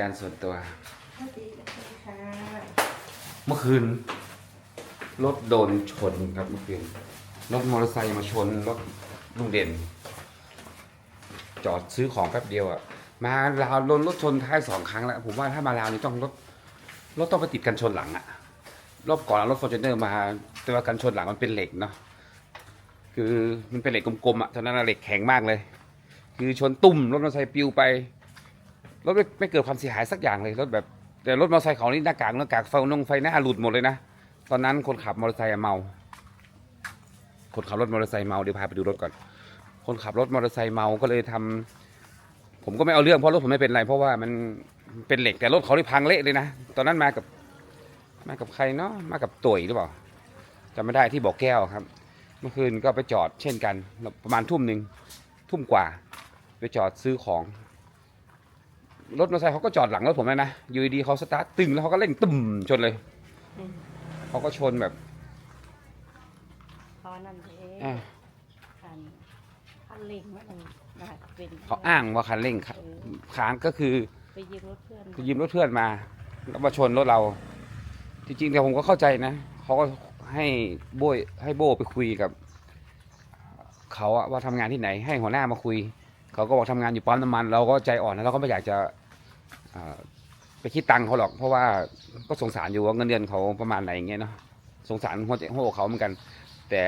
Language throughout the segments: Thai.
การส่วนตัวสวัสดีค่ะเมื่อคืน รถโดนชนครับเมื่อคืน รถมอเตอร์ไซค์มาชนรถลุงเด่น จอดซื้อของแป๊บเดียวอะมาลาวโดนรถชนท้ายสองครั้งแล้ว ผมว่าถ้ามาลาวนี่ต้องรถรถต้องไปติดกันชนหลังอะรอบก่อนเอารถฟอร์จูเนอร์มา แต่ว่ากันชนหลังมันเป็นเหล็กเนาะคือมันเป็นเหล็กกลมๆอะตอนนั้นอะเหล็กแข็งมากเลย คือชนตุ่มรถมอเตอร์ไซค์ปลิวไป รถไม่ไม่เกิดความเสียหายสักอย่างเลยรถแบบแต่รถมอเตอร์ไซค์เขานี่หน้ากากหน้ากากไฟนงไฟหน้าหลุดหมดเลยนะตอนนั้นคนขับมอเตอร์ไซค์เมา คนขับรถมอเตอร์ไซค์เมาเดี๋ยวพาไปดูรถก่อน คนขับรถมอเตอร์ไซค์เมาก็เลยทำผมก็ไม่เอาเรื่องเพราะรถผมไม่เป็นไร เพราะว่ามันเป็นเหล็กแต่รถเขาที่พังเละเลยนะตอนนั้นมากับมากับใครเนาะมากับตุ๋ยหรือเปล่าจำไม่ได้ที่บอกแก้วครับ เมื่อคืนก็ไปจอดเช่นกัน ประมาณทุ่มหนึ่งทุ่มกว่า ไปจอดซื้อของ รถมอเตอร์ไซค์เขาก็จอดหลังรถผมเลยนะอยู่ดีๆเขาสตาร์ทตึงแล้วเขาก็เร่งตึมชนเลยเขาก็ชนแบบเขานั่นเองอะคันคันเล็งว่ามันน่าจะเป็นเขาอ้างว่าคันเร่งค้าเออค้างก็คือ ไปยืมรถเพื่อนไปยืมรถเพื่อนมาแล้วมาชนรถเรา จริงๆแต่ผมก็เข้าใจนะเขาก็ให้โบยให้โบไปคุยกับเขาอะว่าทำงานที่ไหน ให้หัวหน้ามาคุย เขาก็บอกทำงานอยู่ปั๊มน้ำมัน เราก็ใจอ่อนนะเราก็ไม่อยากจะไปคิดตังค์เขาหรอก เพราะว่าก็สงสารอยู่ว่าเงินเดือนเขาประมาณไหนอย่างเงี้ยเนาะสงสารหัวใจหัวเขาเหมือนกัน แต่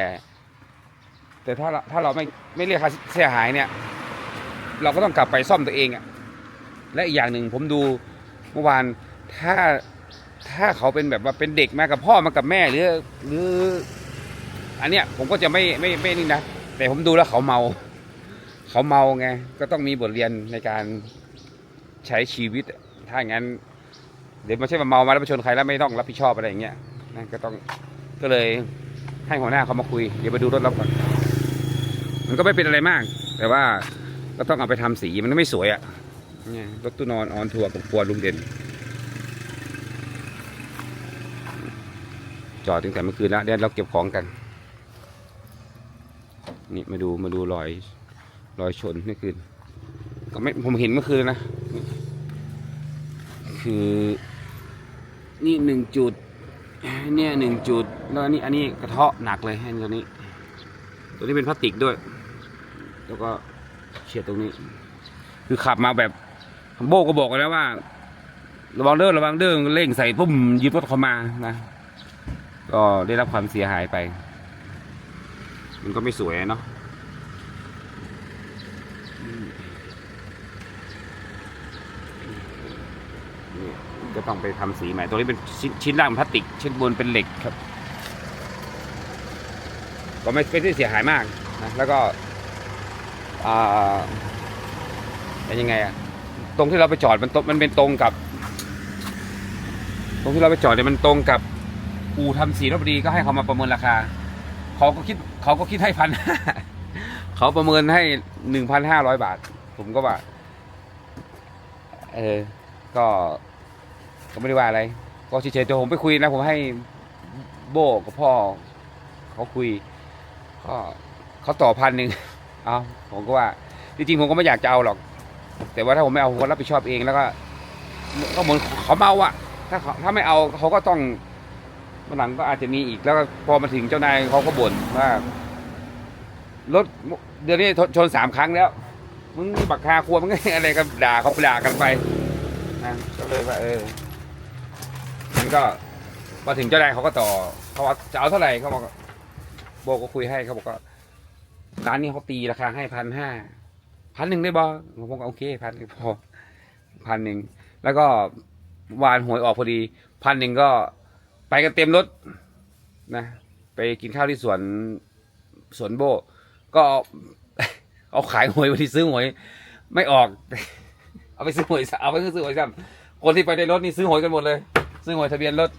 แต่ถ้าเราถ้าเราไม่ไม่เรียกค่าเสียหายเนี่ย เราก็ต้องกลับไปซ่อมตัวเองอะและอีกอย่างหนึ่งผมดูเมื่อวานถ้าถ้าเขาเป็นแบบว่าเป็นเด็กมากับพ่อมากับแม่หรือหรือ อันเนี้ยผมก็จะไม่ไม่ไม่นี่นะแต่ผมดูแล้วเขาเมา เขาเมาไงก็ต้องมีบทเรียนในการใช้ชีวิต ถ้าอย่างนั้น เดี๋ยวไม่ใช่ว่าเมามาแล้วไปชนใครแล้วไม่ต้องรับผิดชอบอะไรอย่างเงี้ยนะก็ต้องก็เลยให้หัวหน้าเขามาคุยเดี๋ยวไปดูรถเราก่อนมันก็ไม่เป็นอะไรมาก แต่ว่าก็ต้องเอาไปทำสีมันไม่สวยอะ่ะเนี่ยรถตู้นอนออนทัวร์กับครัวลุงเด่น จอดตั้งแต่เมื่อคืนแล้วเดี๋ยวเราเก็บของกัน นี่มาดูมาดูรอย รอยชนเมื่อคืนก็ไม่ผมเห็นเมื่อคืนนะ คือนี่หนึ่งจุด เนี่ยหนึ่งจุด แล้วอันนี้อันนี้กระเทาะหนักเลยให้ตัวนี้ ตัวนี้เป็นพลาสติกด้วย แล้วก็เฉียดตรงนี้ คือขับมาแบบโบก็บอกกันแล้วว่า ระวังเด้อระวังเด้อเร่งใส่ปุ๊มยึดรถเขามานะ ก็ได้รับความเสียหายไป มันก็ไม่สวยเนาะนี่ก็ ต้องไปทำสีใหม่ ตัวนี้เป็นชิ้นชิ้นล่างพลาสติก ชิ้นบนเป็นเหล็กครับ ก็ไม่ไม่ได้เสียหายมากนะ แล้วก็อ่าเป็นยังไงอะตรงที่เราไปจอดมันตรงมันเป็นตรงกับ ตรงที่เราไปจอดเนี่ยมันตรงกับอู่ทำสีรถบดีก็ให้เขามาประเมินราคา เขาก็คิดเขาก็คิดให้พันเขาประเมินให้หนึ่งพันห้าร้อยบาท ผมก็ว่า เออ ก็ ก็ไม่ได้ว่าอะไร ก็เฉยๆแต่ผมไปคุยนะ ผมให้โบกับพ่อ เขาคุย ก็เขาต่อพันหนึ่งเอาผมก็ว่า จริงๆผมก็ไม่อยากจะเอาหรอก แต่ว่าถ้าผมไม่เอาผมก็รับผิดชอบเองแล้วก็ก็เหมือนเขาเมาอะถ้าเขาถ้าไม่เอาเขาก็ต้องวันหลังก็อาจจะมีอีกแล้วก็พอมาถึงเจ้านายเขาก็บ่นว่ารถเดือนนี้ชนสามครั้งแล้วมึงบักคาครัวมึงอะไรกันด่าเขาด่ากันไปนะก็เลยว่าเออ มันก็พอถึงเจ้านายเขาก็ต่อเขาว่าจะเอาเท่าไหร่เขาบอกโบก็คุยให้เขาบอกว่าร้านนี้เขาตีราคาให้พันห้าพันหนึ่งได้บอผมก็โอเคพันพอพันหนึ่งแล้วก็วานหวยออกพอดีพันหนึ่งก็ไปกันเต็มรถนะ ไปกินข้าวที่สวนสวนโบ ก็เอาขายหวยวันที่ซื้อหวย ไม่ออก เอาไปซื้อหวยเอาไปซื้อหวยซ้ำคนที่ไปในรถนี่ซื้อหวยกันหมดเลย ซื้อหวยทะเบียนรถ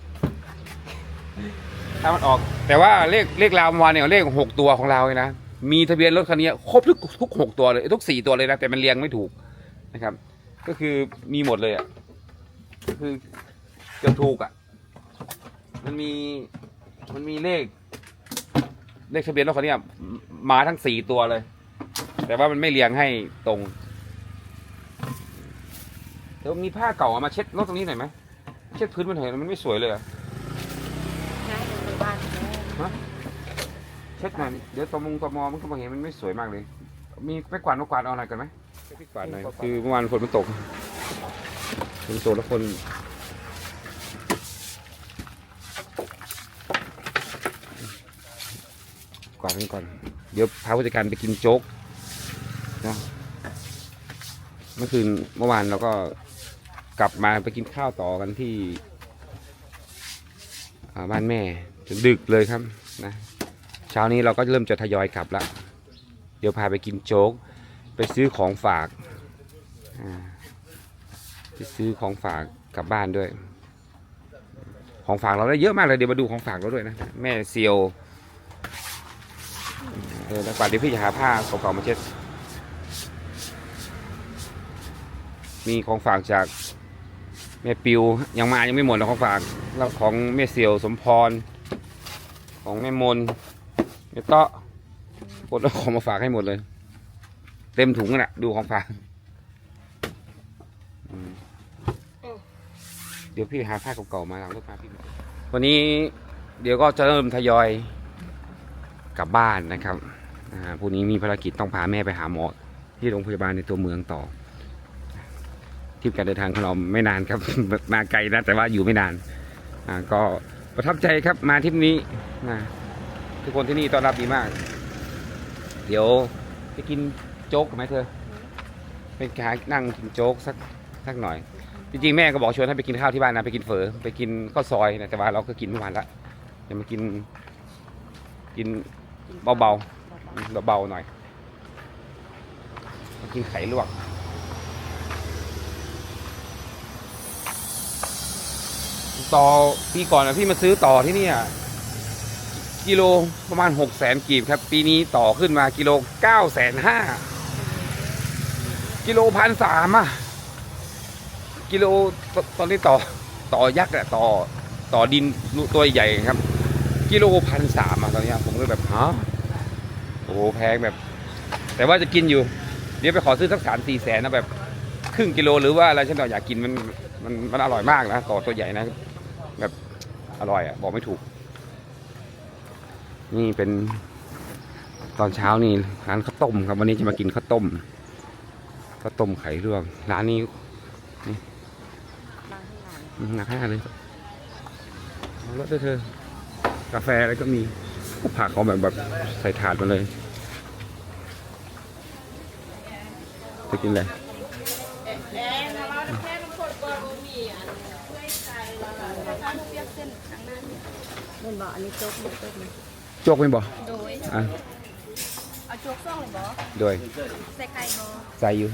ถ้ามันออก แต่ว่าเลขเลขราวเมื่อวานเนี่ยเลขหกตัวของเราเลยนะ มีทะเบียนรถคันนี้ครบทุกทุกหกตัวเลย ทุกสี่ตัวเลยนะ แต่มันเรียงไม่ถูกนะครับ ก็คือมีหมดเลยอะคือเกือบถูกอะ มันมีมันมีเลข เลขทะเบียนรถคันนี้มาทั้งสี่ตัวเลย แต่ว่ามันไม่เรียงให้ตรงเดี๋ยวมีผ้าเก่าเอามาเช็ดรถตรงนี้หน่อยไหม เช็ดพื้นมันหน่อยมันไม่สวยเลยอะง่ายเลยบ้านแม่เช็ดหน่อยเดี๋ยวตอมงตอมอมันก็มาเห็นมันไม่สวยมากเลย มีไปกวาดมากวาดเอาอะไรกันไหมไปกวาดหน่อยคือเมื่อวานฝนมันตกฝนตกแล้วคนกวาดกันก่อน เดี๋ยวพาผู้จัดการไปกินโจ๊กนะเมื่อคืนเมื่อวานเราก็ กลับมาไปกินข้าวต่อกันที่บ้านแม่จนดึกเลยครับนะเช้านี้เราก็เริ่มจะทยอยกลับละเดี๋ยวพาไปกินโจ๊ก ไปซื้อของฝากไปซื้อของฝากกลับบ้านด้วย ของฝากเราได้เยอะมากเลยเดี๋ยวมาดูของฝากเราด้วยนะแม่เซียวเออแล้วกว่าเดี๋ยวพี่จะหาผ้าเก่าๆมาเช็ดมีของฝากจาก แม่ปิวยังมายังไม่หมดนะของฝากแล้วของแม่เซียวสมพร ของแม่มนแม่เตาะคนเอาของมาฝากให้หมดเลย เต็มถุงนั่นแหละดูของฝากเดี๋ยวพี่หาผ้าเก่าๆมาหลังรถมาพี่วันนี้เดี๋ยวก็จะเริ่มทยอยกลับบ้านนะครับอ่าพรุ่งนี้มีภารกิจต้องพาแม่ไปหาหมอที่โรงพยาบาลในตัวเมืองต่อ ทริปการเดินทางของเราไม่นานครับ มาไกลนะแต่ว่าอยู่ไม่นานอ่าก็ประทับใจครับมาทริปนี้นะทุกคนที่นี่ต้อนรับดีมาก เดี๋ยวไปกินโจ๊กไหมเธอไปหานั่งกินโจ๊กสักสักหน่อย จริงๆแม่ก็บอกชวนให้ไปกินข้าวที่บ้านนะไปกินเฝอไปกินข้าวซอยนะแต่ว่าเราก็กินเมื่อวานละเดี๋ยวมากินกินเบาๆเบาๆหน่อย กินไข่ลวก ต่อปีก่อนนะพี่มาซื้อต่อที่นี่กิโลประมาณหกแสนกีบครับ ปีนี้ต่อขึ้นมากิโลเก้าแสนห้ากิโลพันสามอะกิโลตตอนนี้ต่อต่อยักษ์อะต่อต่อดินตัวใหญ่ครับ กิโลพันสามอะตอนนี้ผมก็แบบฮะโอ้โหแพงแบบ แต่ว่าจะกินอยู่ เดี๋ยวไปขอซื้อสักสามสี่แสนนะแบบ ครึ่งกิโลหรือว่าอะไรฉันเราอยากกินมันมันมันอร่อยมากนะต่อตัวใหญ่นะ อร่อยอะ บอกไม่ถูก นี่เป็นตอนเช้านี่ร้านข้าวต้มครับวันนี้จะมากินข้าวต้มข้าวต้มไข่ลวกร้านนี้บางที่หนักห้าเลยเอารถด้วยเธอกาแฟอะไรก็มีก็ผักเขาแบบแบบใส่ถาดมาเลยจะกินอะไร เล่นบอกอันนี้โจ๊กนี่โจ๊กนี่โจกไม่บอกโดยอะเอาโจ๊กซ่องเลยบอโดยใส่ไก่บอใส่อยู่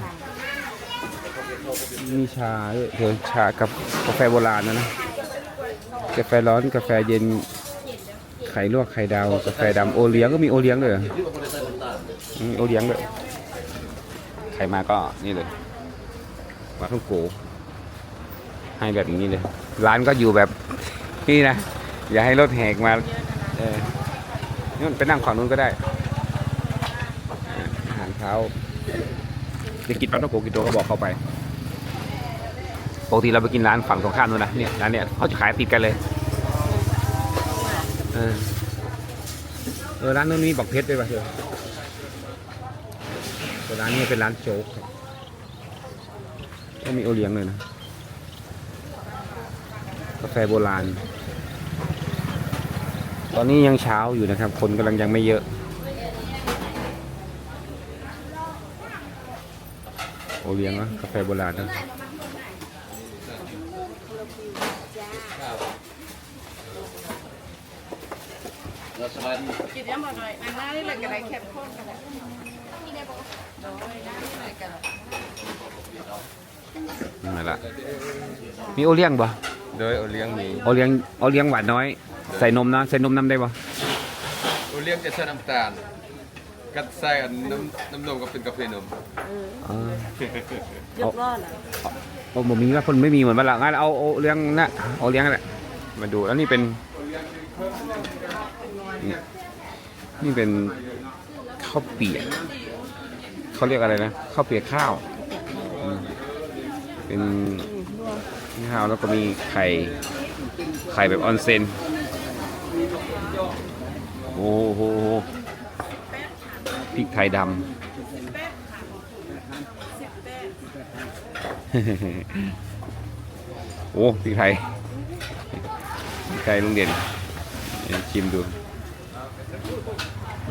มีชาด้วยเธอชากับกาแฟโบราณนะนะ กาแฟร้อนกาแฟเย็น ไข่ลวกไข่ดาว กาแฟดำโอเลี้ยงก็มีโอเลี้ยงด้วยเหรอมีโอเลี้ยงด้วยใครมาก็นี่เลยมาท่องโกให้แบบนี้เลย ร้านก็อยู่แบบนี่นะ อย่าให้รถแหกมาเออนี่มันไปนั่งฝั่งนู้นก็ได้อ่าอาหารเช้าจะกินปลาท่องโกกินโตก็บอกเขาไปปกติเราไปกินร้านฝั่งตรงข้ามนู้นนะเนี่ยร้านเนี่ยเขาจะขายติดกันเลยเออเออร้านนู้นมีบอกเพชรด้วยป่ะเธอแต่ร้านนี้เป็นร้านโจ๊กครับก็มีโอเลี้ยงเลยนะกาแฟโบราณ ตอนนี้ยังเช้าอยู่นะครับ คนกำลังยังไม่เยอะ โอเลี้ยงนะกาแฟโบราณนะกินยังบ่หน่อยอันนั้นนี่แหละก็ได้แคบข้นกันแหละนี่ได้บ่โดยนั่นนี่แหละกันนั่นแหละมีโอเลี้ยงป่ะ โดยโอเลี้ยงมีโอเลี้ยงโอเลี้ยงหวานน้อย ใส่นมนะใส่นมน้ำได้ป่ะโอเลี้ยงจะใช้น้ำตาล กัดใส่อันน้ำน้ำนมก็เป็นกาแฟนมเออยกล้อเหรอโอ้ผมมีว่าคนไม่มีเหมือนบ้านเรางั้นเอาโอเลี้ยงนะโอเลี้ยงนั่นแหละมาดูแล้วนี่เป็น นี่เป็นข้าวเปียกเขาเรียกอะไรนะข้าวเปียกข้าวอืมเป็น ข้าวแล้วก็มีไข่ ไข่แบบออนเซน โอ้โหพริกไทยดำ โอ้พริกไทยพริกไทยลุงเด่นเดี๋ยวชิมดู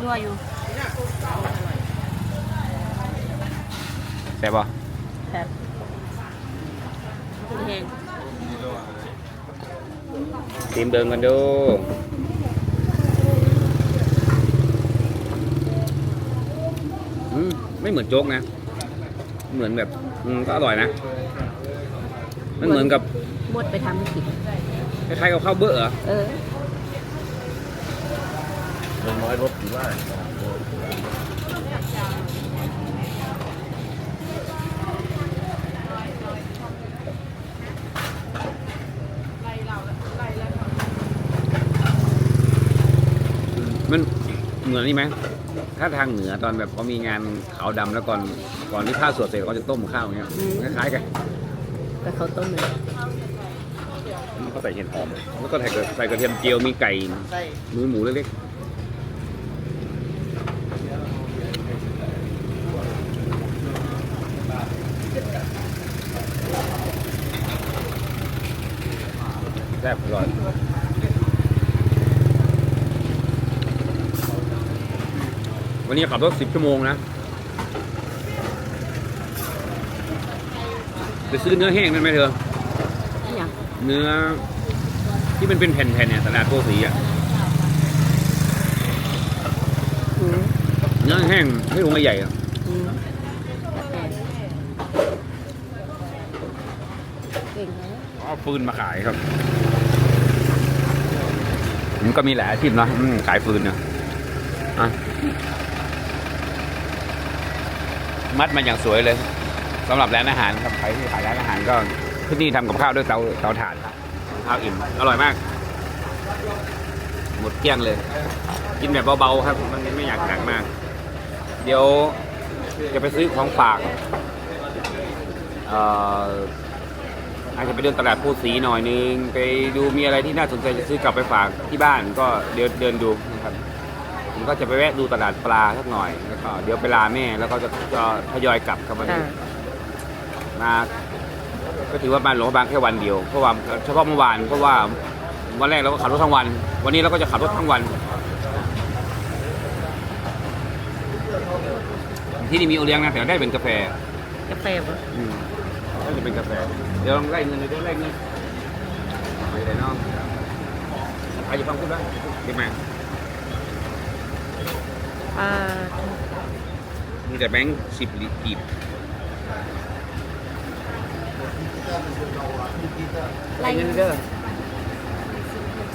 นัวอยู่แซ่บปะแบบ แห้งชิมเดิมกันดูอืมไม่เหมือนโจ๊กนะ เหมือนแบบอืมก็อร่อยนะ มันเหมือนกับหมดไปทำให้กินคล้ายๆกับข้าวเบอร์เหรอเออน้อยรถถือว่า มันเห มือนนี่ไหมถ้าทางเหนือตอนแบบเขามีงานขาวดำแล้วก่อนก่อนที่ข้าวสวดเสร็จเขาจะต้มข้าวอย่างเงี้ยอืม คล้ายๆกันแต่เขาต้มเลยเขาใส่เห็ดหอมแล้วก็ใส่กระใส่กระเทียมเจียวมีไก่หมูหมูเล็กๆแซ่บอร่อย วันนี้ขับรถสิบชั่วโมงนะไปซื้อเนื้อแห้งนั่นไหมเธอนี่อย่างเนื้อ ที่มันเป็นแผ่นๆเนี่ยตลาดโกสีอะ อืมเนื้อแห้งให้ลงใหญ่ๆอะอืมเก่งนะเอาฟืนมาขายครับผมก็มีหลายอาชีพเนอะอืมขายฟืนเนี่ยอะ มัดมาอย่างสวยเลยสำหรับร้านอาหารครับใครที่ขายร้านอาหารก็ที่นี่ทำกับข้าวด้วยเตาเตาถ่านครับข้าวอิ่มอร่อยมาก หมดเกลี้ยงเลย กินแบบเบาๆครับ มันไม่อยากหนักมาก เดี๋ยวจะไปซื้อของฝากเอ่ออาจจะไปเดินตลาดพูสีหน่อยนึง ไปดูมีอะไรที่น่าสนใจจะซื้อกลับไปฝากที่บ้านก็เดินเดินดูนะครับ ผมก็จะไปแวะดูตลาดปลาสักหน่อยแล้วก็เดี๋ยวไปลาแม่แล้วก็จะจะทยอยกลับครับวันอ่านี้มาก็ถือว่ามาหลวงพระบางแค่วันเดียวเพราะว่าเฉพาะเมื่อวานเพราะว่าวันแรกเราก็ขับรถทั้งวัน วันนี้เราก็จะขับรถทั้งวัน ที่นี่มีโอเลี้ยงนะแต่ได้เป็นกาแฟกาแฟปะอืมน่าจะเป็นกาแฟ เดี๋ยวลองไล่เงินเลยเดี๋ยวไล่เงินไปไหนน้องใครจะฟังพูดบ้างเด็กมา อ่ามีแต่แบงค์สิบลิกีบไล่เงินเด้อ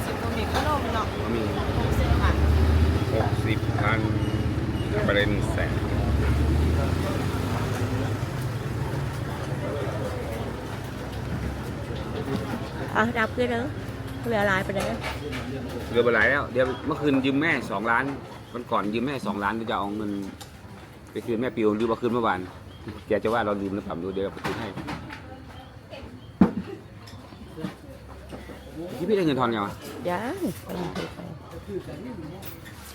สิบก็มีขนมเนาะมีหกสิบค่ะหกสิบพันไปเลยหนึ่งแสนอะดับขึ้นเนอะเหลือลายไปเลยเหลือไปหลายแล้ว เดี๋ยวเมื่อคืนยืมแม่สองล้าน วันก่อนยืมแม่สองล้านเดี๋ยวจะเอาเงินไปคืนแม่ปิวหรือว่าคืนเมื่อวานแกจะว่าเราลืมหรือเปล่าดูเดี๋ยวเราไปคืนให้ที่พี่ได้เงินทอนยังวะยังกำลังโทรไป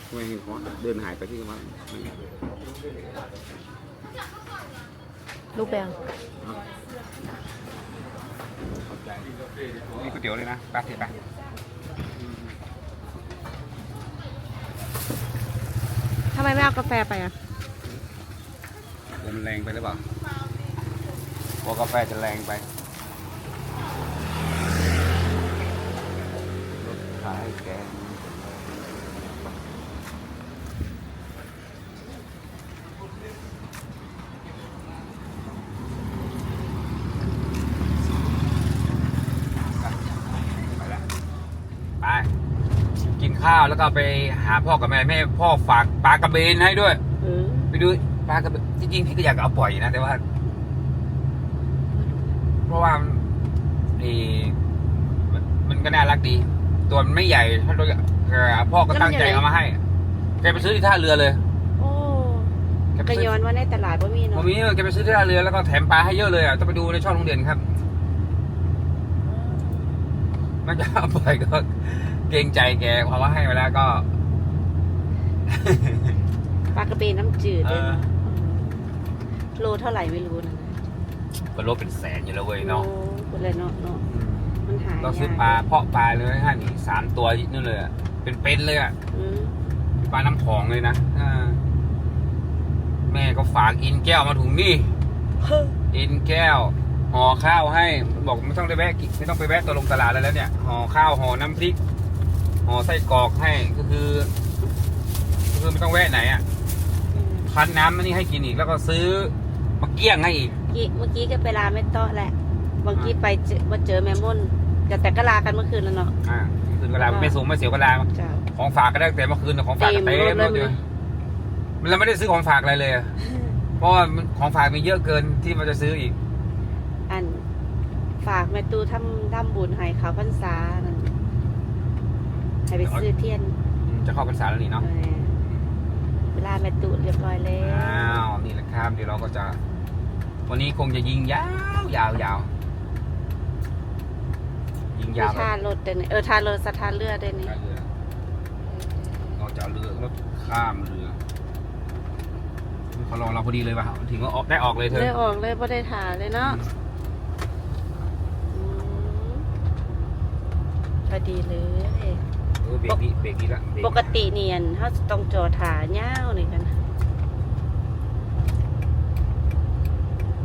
ทำไมเห็นเขาเดินหายไปที่ว่าลูกแบงนี่ก๋วยเตี๋ยวเลยนะไปเถอะไป ทำ ไมไม่เอากาแฟไปอะลมแรงไปหรือเปล่าพอกาแฟจะแรงไปรถขายแกงไปละไป กิน ข้าวแล้วก็ไปหาพ่อกับแม่แม่พ่อฝากปลากระเบนให้ด้วย อืมไปดูปลากระเบนจริงๆพี่ก็อยากเอาปล่อยนะแต่ว่า เพราะว่าไอ้มันมันก็น่ารักดี ตัวมันไม่ใหญ่ถ้าตัวใหญ่เอ่อพ่อก็ตั้งใจเอามาให้แกไปซื้อที่ท่าเรือเลยโอ้แกไปก็ซื้อ ย้อนว่าในตลาดบ่มีผเนาะมมีแกไปซื้อที่ท่าเรือแล้วก็แถมปลาให้เยอะเลยอะต้องไปดูในช่องโรงเรียนครับ มันจะเอาไปก็เก รงใจแกเพราะว่าให้มาแล้วก็ ปลากระเบนน้ำจืดเอด้วยอเนาะโลเท่าไหร่ไม่รู้นะก็ลดเป็นแสนอยู่แล้วเว้ยเนาะโอ้คุณเลยเนาะเนาะมันหายเราซื้อปลาเพาะปลาเลยฮะนี่สามตัวนู่นเลยอะเป็นเป็นๆเลยอะอืมปลาน้ำผองเลยนะอ่าแม่ก็ฝากอินแก้วมาถุงนี่อินแก้วห่อข้าวให้บอกไม่ต้องไปแวะกินไม่ต้องไปแวะตัวลงตลาดแล้วเนี่ยห่อข้าวห่อน้ำพริก ห่อไส้กรอกให้ก็คือก็คือไม่ต้องแวะไหนอะอืมคั้นน้ำอันนี่ให้กินอีกแล้วก็ซื้อมาเกี้ยงให้อีก กี้เมื่อกี้ก็ไปลาแม่โต๊ะแหละบางทีไปเจอมาเจอแม่ม่นแต่แต่ก็ลากันเมื่อคืนแล้วเนาะ อ่าคืนเวลาไม่สูงไม่เสียเวลา เจ้า ของฝากก็ได้แต่เมื่อคืนน่ะของฝากก็เต็เต็มมรรถถเลเลยยเราไม่ได้ซื้อของฝากอะไรเลยอะเพราะว่ามันของฝากมีเยอะเกินที่มันจะซื้ออีก อันฝากแม่ตู้ทำทำบุญให้เขาพรรษานั่น ให้ไปซื้อเทียนอืมจะเข้าพรรษาแล้วนี่เนาะ เออเวลาแม่ตู้เรียบร้อยแล้วอ้าวนี่แหละครับเดี๋ยวเราก็จะ วันนี้คงจะยิงยาวยาวยาวยิงมียาวท่ารถเดยวนี่เออท่ารถสถานเรือเดยวนี่เรือเราจะเอาเรือรถข้ามเรือเขารอเราพอดีเลยป่ะถึงว่าออกได้ออกเลยเธอเลยออกเลยบ่ได้ถ่าเลยเนาะอืมพอดีเลย เออเบรกดีเบรกดีละเบรปกติเนียนเขาต้องจอถาเง้าวนี่กันนะ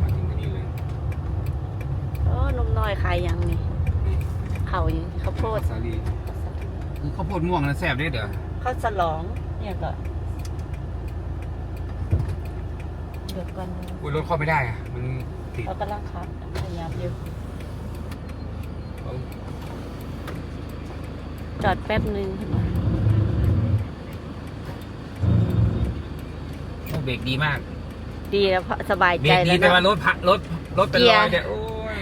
มาถึงตรงนี้เลยโอ้นมน้อยขายยังนี่เขาอย่างข้าวโพดสาลีคือข้าวโพดม่วงนะแซ่บเด้อเด้อข้าวสลองเนี่ยก็เดี๋ยวก่อนอุ้ยรถเข้าไม่ได้อะมันติด เขากำลังคัดพยายามอยู่ จอดแป๊บหนึ่งโอ้เบรกดีมาก ดีแล้วเพราะสบายเบรใจกดีแล้วแต่ว่าเนาะรถพักรถรถเป็นเกีรยร์ อยเนี่ยโอ้ย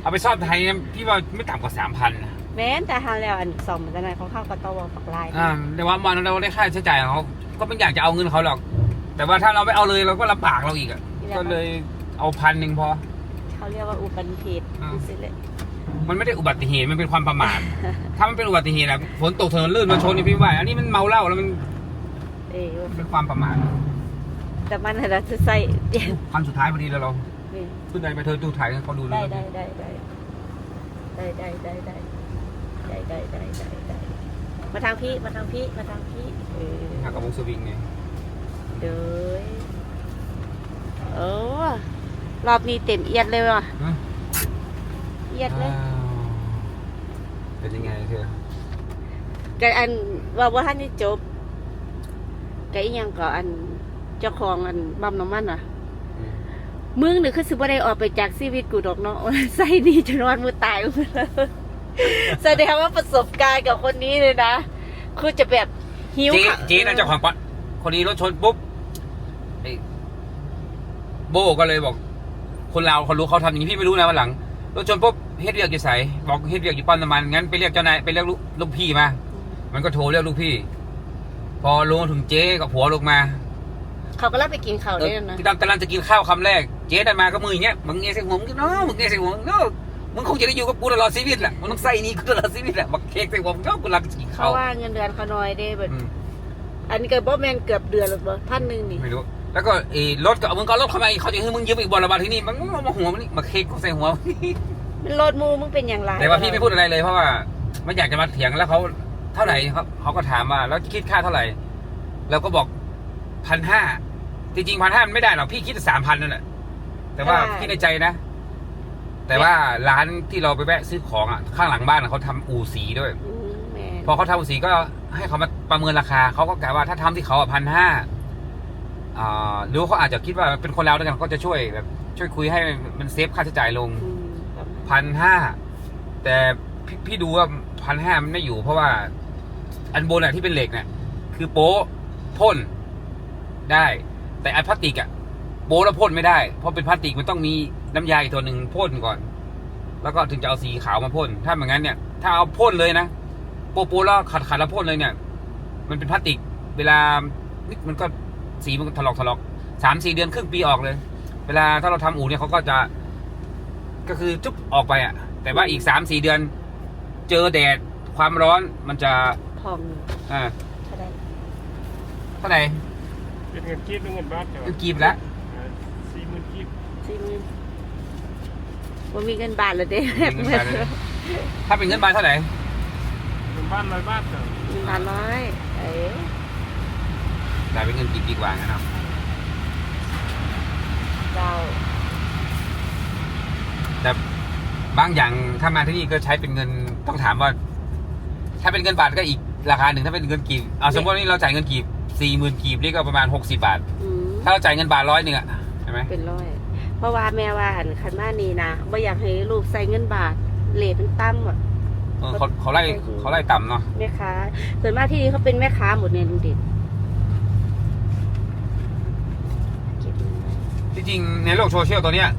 เอาไปซ่อมไทยเนี่ยพี่ว่าไม่ต่ำกว่าสามพันนะแม้แต่ทางแล้วอันสองเหมือนกันนะของข้าวกระตอวฝักลายอ่าแต่ว่ามันเราได้ค่าใช้จ่ายของเขาก็ไม่อยากจะเอาเงินเขาหรอก แต่ว่าถ้าเราไม่เอาเลยเราก็ลำบากเราอีกอะก็เลยเอาพันหนึ่งพอ เขาเรียกว่าอุบัติเหตุอ่าสิเลย มันไม่ได้อุบัติเหตุมันเป็นความประมาท ถ้ามันเป็นอุบัติเหตุอะฝนตกถนนลื่นมาชนนี่พี่ว่าอันนี้มันเมาเหล้าแล้วมันเออเป็นความประมาทแต่มันเราจะใส่คำสุดท้ายพอดีแล้วเรานี่ขึ้นไปไปเธอดูถ่ายให้เขาดูได้เลยได้ได้ได้ได้ได้ได้ได้ได้ได้ได้ได้ได้มาทางพี่มาทางพี่มาทางพี่เออหักกับวงสวิงไงเด้อโอ้รอบนี้เต็มเอียดเลยว่ะฮะเอียดเลยอ้าว เป็นยังไงเธอกันอันว่าว่าท่านนี่จบกันอีหยังก็อันเจ้าของอันปั๊มน้ำมันอะอืมมึงนี่คือสิบ่ได้ออกไปจากชีวิตกูดอกเนาะใส่นี่จนวันมือตายกูแล้วแสดงว่าประสบการณ์กับคนนี้เลยนะคือจะแบบหิวเจ๊ข้าวเจ๊นะเจ้าของปั๊มคนนี้รถชนปุ๊บไอ้โบก็เลยบอก คนเราวเขารู้เขาทำอย่างนี้พี่ไม่รู้นะวันหลังรถชนปุ๊บ เฮ็ดเรียกอยู่ใสบอกเฮ็ดเรียกอยู่ปั๊มน้ำมันงั้นไปเรียกเจ้านายไปเรียกลูกลูกพี่มา มันก็โทรเรียกลูกพี่ พอลงมาถึงเจ๊กับผัวลงมาเขาก็เล่าไปกินข้าวเอได้อแล้วนะพี่ดำตะลันจะกินข้าวคำแรก เจ๊ได้มาก็มืออย่างเงี้ยมึงเงี้ยใส่หัวมึงเนาะมึงเงี้ยใส่หัวมึงเนาะมึงคงจะได้อยู่กับกูตลอดชีวิตแหละมึงต้องใส่นี่กูตลอดชีวิตแหละบักเค้กใส่หัวมึงเนาะกูรักจะกินเพข้าวราะว่าเงินเดือนเขาน้อยเด้แบบอืมอันนี้ก็บ่แม่นเกือบเดือนแล้วบ่พันหนึ่งนี่ไม่รู้แล้วก็เออรถก็เอามึงก็เอารถเข้ามาอีกเขาจะให้มึงยืมอีกบอลระบาดที่นี่มันก็มาหัวมันนี่มาเค้กกูใส่หัวมัน โลดหมูมึงเป็นอย่างไรแต่ว่าพี่ไม่พูดอะไรเลยเพราะว่าไม่อยากจะมาเถียงแล้วเขาเท่าไหร่เขาเขาก็ถามว่าแล้วคิดค่าเท่าไหร่เราก็บอกพันห้าจริงๆพันห้ามันไม่ได้หรอกพี่คิดสามพันนั่นแหละแต่ว่าคิดในใจนะ แต่ว่าร้านที่เราไปแวะซื้อของอะข้างหลังบ้านอะเขาทำอู่สีด้วยอืมแม่นพอเขาทำอู่สีก็ให้เขามาประเมินราคาเขาก็กะว่าถ้าทำที่เขาพันห้าอ่าหรือว่าเขาอาจจะคิดว่าเป็นคนลาวด้วยกันเขาก็จะช่วยแบบช่วยคุยให้มันเซฟค่าใช้จ่ายลงอืมประมาณ พันห้าแต่พี่พี่ดูว่าพันห้ามันไม่อยู่เพราะว่า อันบนอะที่เป็นเหล็กเนี่ยคือโป๊พ่นได้ แต่อันพลาสติกอะโป๊แล้วพ่นไม่ได้ เพราะเป็นพลาสติกมันต้องมีน้ำยาอีกตัวหนึ่งพ่นก่อน แล้วก็ถึงจะเอาสีขาวมาพ่นถ้าอย่างนั้นเนี่ย ถ้าเอาพ่นเลยนะโป๊โป๊แล้วขัดขัดแล้วพ่นเลยเนี่ย มันเป็นพลาสติก เวลามันก็สีมันก็ถลอกถลอกสามสี่เดือนครึ่งปีออกเลย เวลาถ้าเราทำอู่เนี่ยเขาก็จะ ก็คือจุ๊บออกไปอะ แต่ว่าอีกสามสี่เดือน เจอแดดความร้อนมันจะพองอ่าเท่าไหร่เท่าไหร่เป็นเงินกีบหรือเงินบาทจ้ะเงินกีบแล้วสี่หมื่นกีบสี่หมื่นว่ามีเงินบาทเลยเด้เงินบาทเลยถ้าเป็นเงินบาทเท่าไหร่เงินบ้านร้อยบาทจ้ะเงินบาทน้อยเอ้ยได้เป็นเงินกีบดีกว่านะครับเจ้า แต่บางอย่างถ้ามาที่นี่ก็ใช้เป็นเงินต้องถามว่า ถ้าเป็นเงินบาทก็อีกราคาหนึ่งถ้าเป็นเงินกีบเอาสมมติว่านี่เราจ่ายเงินกีบสี่หมื่นกีบนี่ก็ประมาณหกสิบาท อืมถ้าเราจ่ายเงินบาทร้อยหนึ่งอะใช่ไหมเป็นร้อย เพราะว่าแม่ว่าอันคันมานี่นะบ่อยากให้ลูกใส่เงินบาทเลทมันต่ำอะเออเขาเขาไล่เขาไล่ต่ำเนาะแม่ค้าส่วนมากที่นี่เขาเป็นแม่ค้าหมดเนี่ยลุงเด่นเก็บเงินไว้ที่จริงในโลกโซเชียลตัวเนี้ย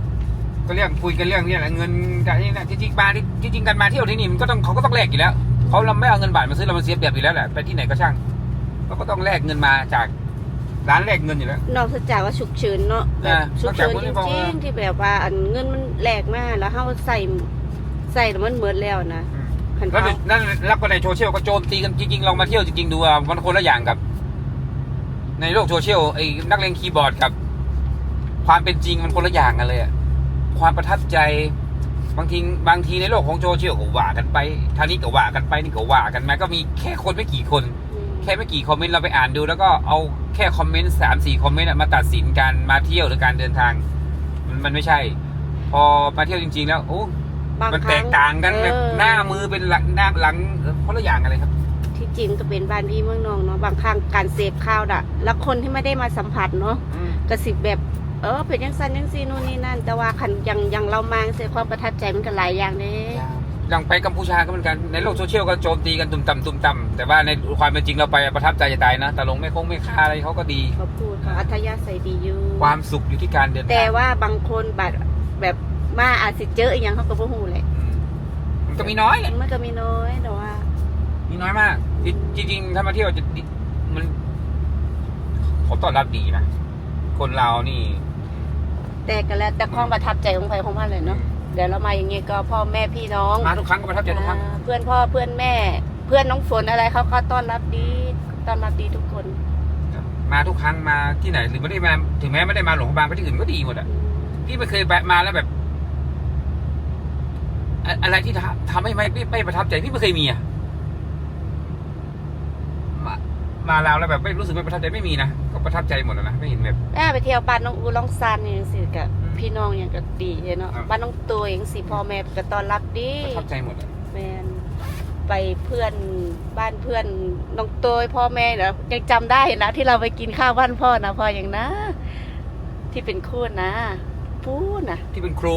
ก็เรียกคุยกันเรื่องเนี้ยแหละเงินกันนี่นะจริงๆมาที่จริงๆกันมาเที่ยวที่นี่มันก็ต้องเขาก็ต้องแลกอยู่แล้วเขาเราไม่เอาเงินบาทมาซื้อเรามันเสียเปรียบอยู่แล้วแหละไปที่ไหนก็ช่างเราก็ต้องแลกเงินมาจากร้านแลกเงินอยู่แล้ว นอกจากว่าฉุกเฉินเนาะแบบอ่าฉุกเฉินนอกจจากพวกนี้ริบอกงว่าๆที่แบบว่าอันเงินมันแหลกมากแล้วเฮาใส่ใส่แล้วมันเหมือนแล้วนะคันแล้วเขานั่นแล้วก็ในโซเชียลก็โจมตีกันจริงๆลองมาเที่ยวจริงๆดูอะมันคนละอย่างกับ ในโลกโซเชียลไอ้นักเลงคีย์บอร์ดกับ ความเป็นจริงมันคนละอย่างกันเลยอะ ความประทับใจบางทีบางทีในโลกของโซเชียลก็ว่ากันไปทางนี้ก็ว่ากันไปนี่ก็ว่ากันมาก็มีแค่คนไม่กี่คนอืมแค่ไม่กี่คอมเมนต์เราไปอ่านดู แล้วก็เอาแค่คอมเมนต์สามสี่คอมเมนต์อะมาตัดสินการมาเที่ยวหรือการเดินทาง มันมันไม่ใช่ พอมาเที่ยวจริง ๆ แล้วโอ้บางมันคแตรั้กต่างกันแบบเออหน้ามือเป็นหลังหน้าหลังเออคนละอย่างกันเลยครับ ที่จริงก็เป็นบ้านพี่เมืองนองเนาะบางครั้งการเสพข่าวน่ะแล้วคนที่ไม่ได้มาสัมผัสเนาะกระสิบแบบ เออเป็นยังซันยังซีนู่นนี่นั่น แต่ว่าคันยังยังเรามาเสียความประทับใจมันก็หลายอย่างเด้อย่างไปกัมพูชาก็เหมือนกันในโลกโซเชียลก็โจมตีกันตุ่มต่ำตุ่มต่ำแต่ว่าในความเป็นจริงเราไปประทับใจจะตายนะ แต่ลงไม่คงไม่ค่าอะไรเขาก็ดีเขาพูดเขาอัธยาศัยดีอยู่ความสุขอยู่ที่การเดินทางแต่ว่าบางคนบัดแบบมาอาจสิเจออีกอย่างเขาก็บ่ฮู้แหละอืมมันก็มีน้อยแหละมันก็มีน้อยแต่ว่า มีน้อยมาก จริงๆถ้ามาเที่ยวจะดีมันเขาต้อนรับดีนะคนเรานี่ แต่ก็แล้วแต่ความประทับใจของใครของมันเลยเนาะเดี๋ยวเรามาอย่างงี้ก็พ่อแม่พี่น้องมาทุกครั้งก็ประทับใจทุกครั้งอ่าเพื่อนพ่อเพื่อนแม่ เพื่อนน้องฝนอะไรเขาก็ต้อนรับดีต้อนรับดีทุกคนมาทุกครั้งมาที่ไหนหรือไม่ได้มาถึงแม้ไม่ได้มาหลวงพระบางไปที่อื่นก็ดีหมดอะพี่ไม่เคยแวะมาแล้วแบบอะอะไรที่ทำทำให้ไม่ไม่ไม่ประทับใจพี่ไม่เคยมีอะมา มาลาวแล้วแบบไม่รู้สึกไม่ประทับใจไม่มีนะก็ประทับใจหมดแล้วนะไม่เห็นแบบ แม่ไปเที่ยวบ้านน้องอูล่องซานนี่สิกับพี่น้องอย่างก็ดีเนาะครับ บ้านน้องตัวเองสิพ่อแม่ก็ต้อนรับดีประทับใจหมดอะแมนไปเพื่อนบ้านเพื่อนน้องตัวพ่อแม่เนาะยังจำได้นะที่เราไปกินข้าวบ้านพ่อนะพ่ออย่างนะ ที่เป็นคู่นะพูดนะที่เป็นครู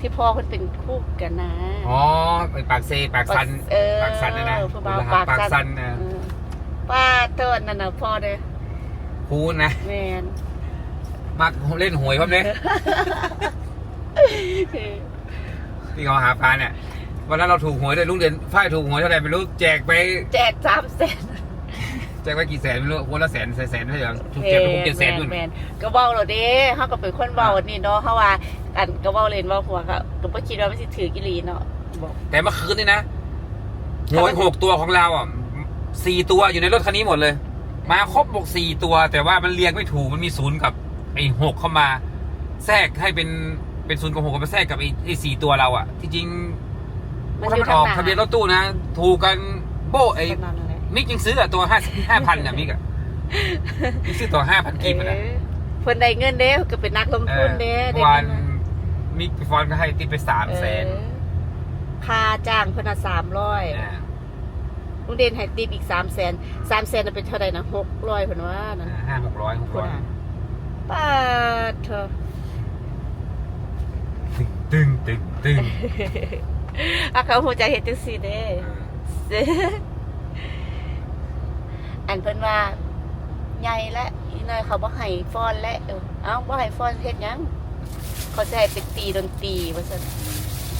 ที่พ่อคนเป็นคู่กันนะ อ๋อไอ้ปากเซปากซันเออปากซันนะนะผู้บ่าวปากปากซัซันนนะเออ ป้าเติร์นนั่นนะพ่อเด้อครูนะแมนมาเล่นหวยครับเนี่ยที่เขาหาปลาเนี่ยวันนั้นเราถูกหวยเลยลุงเด่นฝ้ายถูกหวยเท่าไหร่ไม่รู้แจกไป แจกสามแสนแจกไปกี่แสนไม่รู้คนละแสนแสนแสนไม่ใช่เหรอถูกแจกไปหกเจ็ดแสนนู่นแมนก็เบาเราเด้เขาก็เป็นคนเบานี่เนาะเขาว่าอันก็เบาเล่นเบาหัวก็ก็บ่คิดว่ามันสิถือกิลีเนาะบอกแต่เมื่อคืนนี่นะหวยหกตัวของเราอะ สี่ตัวอยู่ในรถคันนี้หมดเลย มาครบบอกสี่ตัว แต่ว่ามันเรียงไม่ถูกมันมีศูนย์กับไอ้หกเข้ามา แทรกให้เป็นเป็นศูนย์กับหกมาแทรกกับไอ้ไอ้สี่ตัวเราอะที่จริงมันถ้าอยู่มันทาองอกหน้าทะเบียนรถตู้นะ ถูกกันโบ้ไอ้ประมาณนั้นแหละมิกยังซื้ออะตัวห้าห้าพันอะมิกอะมิกซื้อตัวห้าพันกีบอะนะ เออเพิ่นได้เงินเด้ก็เป็นนักลงเอทุอนเด้เมื่ได้อวานเงินมามิกฟอนก็ให้ติดไปสามแสนเออค่าจ้างเพิ่นน่ะ300 ลุงเด่นให้ติปอีก3แสน3แสนน่ะเป็นเท่าใดนะ600เพิ่นว่านั่นห้าหกร้อยหกพุ่ร้นอยน่ะป้าดเถอะตึงตึงตึงอะเขาฮู้จักเฮ็ดจังซี่เด้อันเพิ่นว่าใหญ่และอีน้อยเขาบ่ให้ฟ้อนและเออเอ้าบ่ให้ฟ้อนเฮ็ดหยังเขาจะให้เป็นตีดนตรีว่าซั่น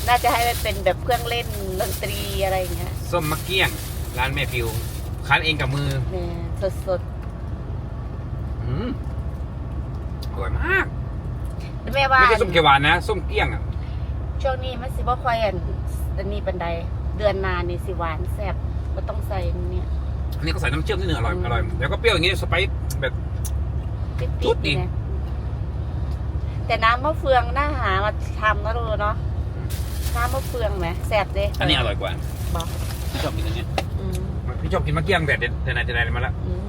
น่าจะให้มันเป็นแบบเครื่องเล่นดนตรีอะไรอย่างเงี้ยส้มมะเกี้ยง ร้านแม่พิวคั้นเองกับมือแหม่สดอืมสวยมากแต่แม่ว่าไม่ใช่ส้มเขียวหวานนะส้มเกี้ยงอะช่วงนี้มันสิบ่ค่อยอันอันนี้ปันใดเดือนหนานี่สิหวานแซ่บบ่ต้องใส่เนี่ยอันนี้ก็ใส่น้ำเชื่อมนิดนึงอร่อยอร่อยแล้วก็เปรี้ยวอย่างงี้สไปซ์แบบติดจุดๆดินี่นะแต่น้ำมะเฟืองน่าหามาทำนะลูกเนาะน้ำมะเฟืองไหมแซ่บเด้อันนี้อร่อยกว่าบอกพี่ชอบกินอันเนี้ยอืมพี่ ชอบกินมะเกี้ยงแต่เด็ดแต่ไหนแต่ไหนมาแล้วอืม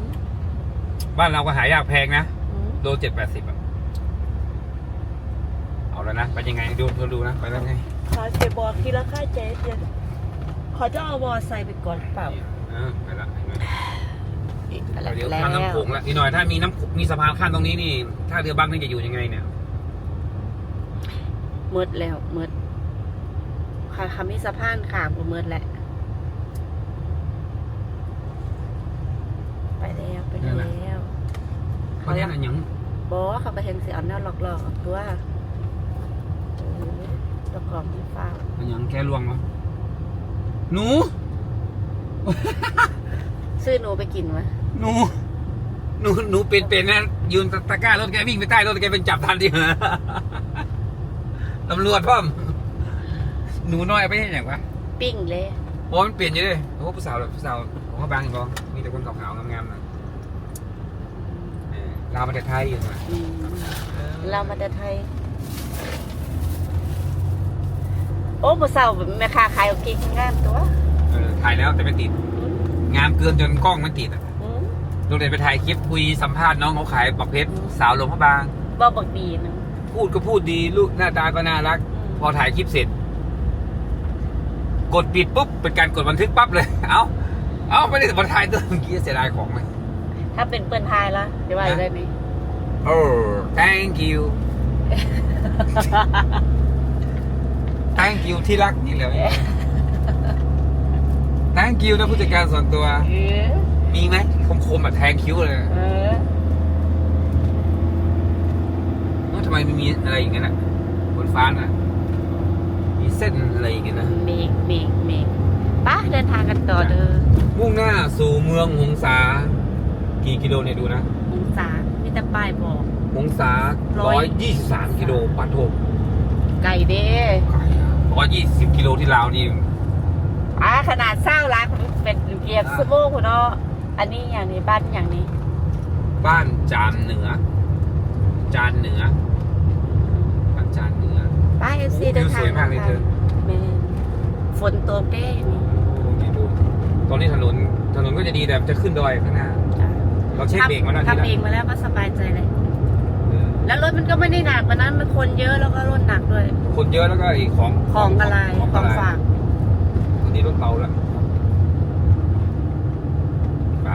บ้านเราก็หายากแพงนะอืมโลเจ็ดแปดสิบอะเอาแล้วนะไปยังไงดูเธอดูนะไปแล้วไงขอเซบอกทีละค่าใจเดียวขอจะเอาวอใส่ไปก่อนเปล่าเออไปละเห็นไหมแล้วเดี๋ยวข้ามน้ำโขงละอีกหน่อยถ้ามีน้ำมีสะพานข้ามตรงนี้นี่ถ้าเรือบังนี่จะอยู่ยังไงเนี่ยมืดแล้วมืดค่ะคำนี้สะพานขามก็มืดแหละ ไป แล้วไปแล้วเพราะฉะนั้นยังบอเขาไปเห็นเสียเอาแนวหลอกๆเอาตัวเออตะกรอบไม่ฟ้ามันยังแค่ลวงเนาะหนู ซื้อหนูไปกินวะหนู หนู หนูเป็นเป็นนะยืนตะกร้ารถแกวิ่งไปใต้รถแกเป็นจับทันทีเหรอ ตำรวจพ่อม หนูน้อยไปเห็นอย่างวะปิ้งเลย โอ้มันเปลี่ยนเยอะเลยโอ้ผู้สาวแบบผู้สาวของเขาบางเห็นบ่มีแต่คนขาวๆงามๆนะเออ ลาวประเทศไทยอยู่นะอืมเรามาแต่ไทย โอ้ผู้สาวแม่ค้าขายโอเคงามตัวเออถ่ายแล้วแต่ไม่ติด งามเกินจนกล้องไม่ติดอะอืมโรงเรียนไปถ่ายคลิปคุยสัมภาษณ์น้องเขาขายปักเพชรสาวหลวงพระบาง บ่บักดีนะพูดก็พูดดีลูกหน้าตาก็น่ารัก พอถ่ายคลิปเสร็จ กดปิดปุ๊บเป็นการกดบันทึกปั๊บเลย เอ้าเอ้าไม่ได้บันทายตัวเมื่อกี้เสียดายของไหม ถ้าเป็นเปิ้นไทยละจะว่าได้ไหมโอ้ thank you thank you ที่รักนี่เลย thank you นะผู้จัดการส่วนตัว เออมีไหมคมๆแบบแทงคิ้วเลยเออเอ้าทำไมไม่มีอะไรอย่างนั้นอะบนฟ้าน่ะ มีเส้นอะไรอย่างเงี้ยนะ เมกเมกเมกไป้าเดินทางกันต่อเด้อ มุ่งหน้าสู่เมืองหงสา กี่กิโลเนี่ยดูนะองศามีแต่ป้ายบอกหงสาร้ร้ออยยยี่สิบสามกิโลปัดโถไก่เด้ร้อยยี่สิบกิโลที่ลาวนี่ อ่าขนาดเศร้ารักเป็นเกียบสโมคุณเนาะอันนี้อย่างนี้บ้านอย่างนี้ บ้านจานเหนือ จานเหนือบ้านจานเหนือป้ายเอฟซีโอ้เดินวิวทาสงวยมากเลยเธอแม่ฝนตกเด้นี่โอ้นี่ดูตอนนี้ถนนถนนก็จะดีแต่จะขึ้นดอยข้างหน้าจ้ะ เราเช็คเบรกมาแล้วทำเบรกมาแล้วก็สบายใจเลย แล้วรถมันก็ไม่ได้หนักวันนั้นมันคนเยอะแล้วก็รถหนักด้วย คนเยอะแล้วก็อีกของของอะไรของฝากวันนี้รถเบาแล้วไป